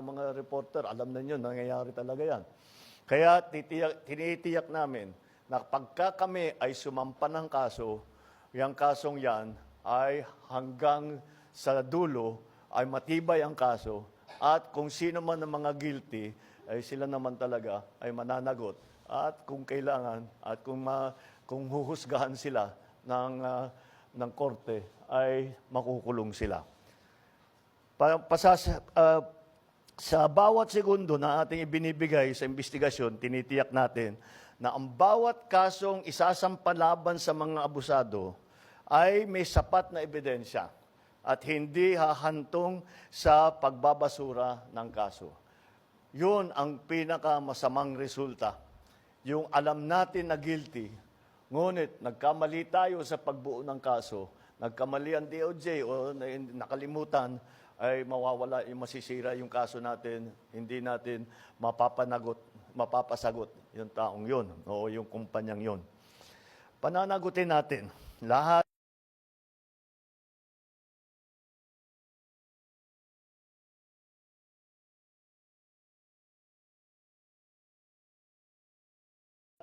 mga reporter, alam na nyo, nangyayari talaga yan. Kaya titiyak, tinitiyak namin na pagka kami ay sumampa ng kaso, yung kasong yan ay hanggang sa dulo ay matibay ang kaso at kung sino man ang mga guilty, ay sila naman talaga ay mananagot. At kung kailangan at kung, ma, kung huhusgahan sila ng, ah, ng korte, ay makukulong sila. Pa, pasas, ah, sa bawat segundo na ating ibinibigay sa investigasyon, tinitiyak natin na ang bawat kasong isasampalaban sa mga abusado ay may sapat na ebidensya at hindi hahantong sa pagbabasura ng kaso. Yun ang pinakamasamang resulta. Yung alam natin na guilty, ngunit nagkamali tayo sa pagbuo ng kaso, nagkamali ang DOJ o na- nakalimutan, ay mawawala, yung masisira yung kaso natin, hindi natin mapapanagot, mapapasagot yung taong yun o yung kumpanyang yun. Pananagutin natin lahat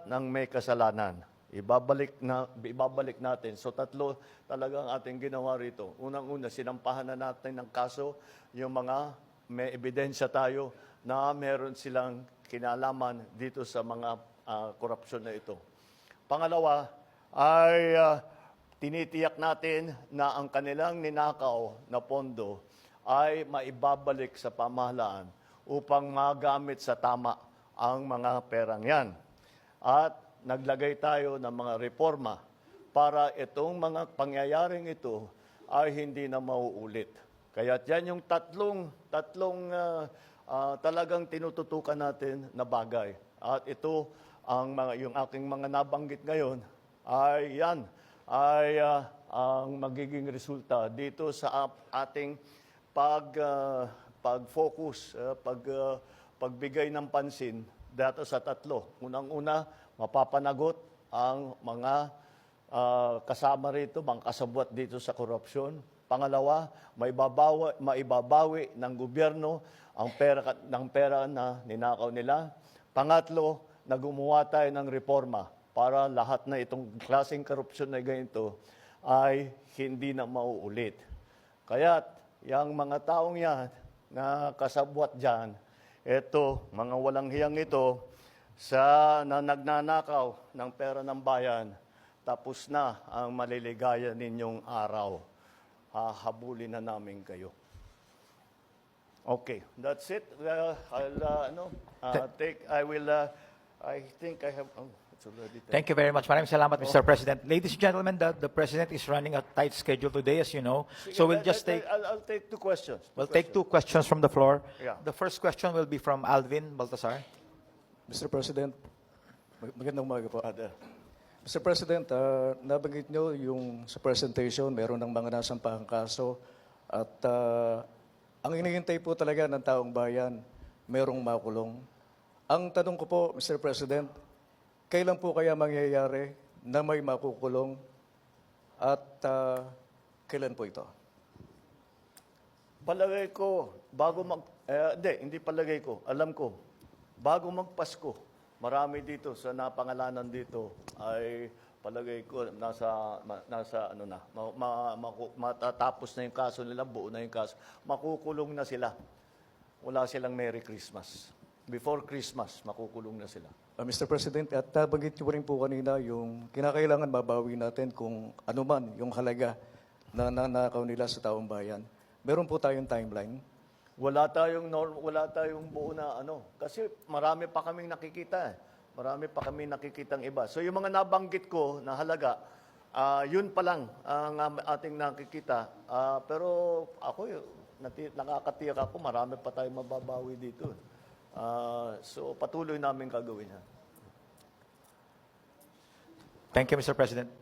ng may kasalanan. Ibabalik na ibabalik natin. So tatlo talagang ating ginawa rito. Unang-una sinampahan na natin ng kaso yung mga may ebidensya tayo na meron silang kinalaman dito sa mga ah, korupsyon na ito. Pangalawa ay ah, tinitiyak natin na ang kanilang ninakaw na pondo ay maibabalik sa pamahalaan upang magamit sa tama ang mga perang yan. At naglagay tayo ng mga reforma para itong mga pangyayaring ito ay hindi na mauulit. Kaya yan yung tatlong, tatlong ah, ah, talagang tinututukan natin na bagay. At ito, ang mga, yung aking mga nabanggit ngayon, ay yan, ay ah, ang magiging resulta dito sa ating pag, ah, pag-focus, ah, pag, ah, pagbigay ng pansin dito sa tatlo. Unang-una, mapapanagot ang mga ah, kasama rito, mga kasabwat dito sa korupsyon. Pangalawa, maibabawi, maibabawi ng gobyerno ang pera, ng pera na ninakaw nila. Pangatlo, na gumawa tayo ng reforma para lahat na itong klaseng korupsyon na ganito ay hindi na mauulit. Kaya yung mga taong yan na kasabwat dyan, eto, mga walang hiyang ito, sa na nagnanakaw ng pera ng bayan, tapos na ang maliligaya ninyong araw. Hahabulin na namin kayo. Okay, that's it. Uh, I'll uh, ano, uh, take, I will, uh, I think I have, oh. Thank you very much. Maraming salamat, Mr. President. Ladies and gentlemen, the, the President is running a tight schedule today, as you know. So we'll just take, I'll, I'll take two questions. Two we'll take two questions from the floor. Yeah. The first question will be from Alvin Baltasar. Mr. President, mag- magandang umaga po. questions. Mr. President, ah, nabanggit nyo yung sa presentation, meron ng mga nasampahang kaso at ah, ang inihintay po talaga ng taong bayan, merong makulong. Ang tanong ko po, Mr. President, kailan po kaya mangyayari na may makukulong at ah, kailan po ito? Palagay ko, bago mag... Eh, hindi, hindi palagay ko. Alam ko, bago magpasko, marami dito sa napangalanan dito ay palagay ko nasa ma- nasa ano na ma, ma- maku- matatapos na yung kaso nila buo na yung kaso makukulong na sila wala silang Merry Christmas before Christmas makukulong na sila Uh, Mr. President, at nabanggit niyo rin po kanina yung kinakailangan mabawi natin kung ano man yung halaga na nanakaw nila sa taong bayan. Meron po tayong timeline. Wala tayong norm, wala tayong buo na ano. Kasi marami pa kaming nakikita. eh. Marami pa kaming nakikitang iba. So yung mga nabanggit ko na halaga, ah, yun pa lang ang ating nakikita. Ah, pero ako, nati- nakakatiyak ako, marami pa tayong mababawi dito. Ah, so patuloy namin gagawin yan. Thank you, Mr. President.